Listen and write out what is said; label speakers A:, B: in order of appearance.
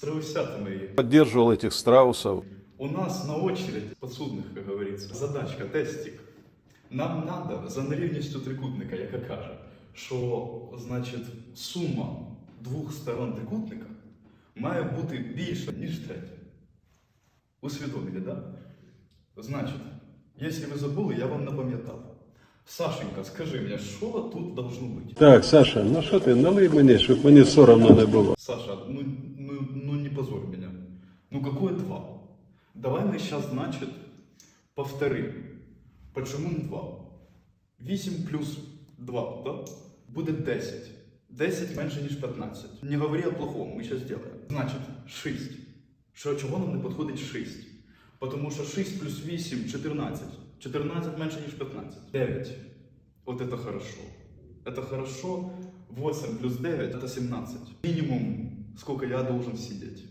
A: Страусята мои.
B: Поддерживал этих страусов.
A: У нас на очередь подсудных, как говорится, задачка, тестик. Нам надо за нерівністю трикутника, яка каже, що значить сума двох сторон трикутника має бути більша, ніж третя. Усвідомили, так? Да? Значить, якщо ви забули, я вам напам'ятав. Сашенька, скажи мені, що тут должно бути?
C: Так, Саша, ну що ти, налий мені, щоб мені соромно не було.
A: Саша, ну, ну, ну не позорь меня. Ну какое два? Давай мы сейчас, значит, повторим. Почему 2? 8 плюс 2, да? Будет 10. 10 менше, ніж 15. Не говори о плохом, мы сейчас сделаем. Значит, 6. Що, чого нам не підходить 6? Потому що 6 плюс 8 – 14. 14 менше, ніж 15. 9. Вот это хорошо. Это хорошо. 8 плюс 9 это 17. Минимум, сколько я должен сидеть.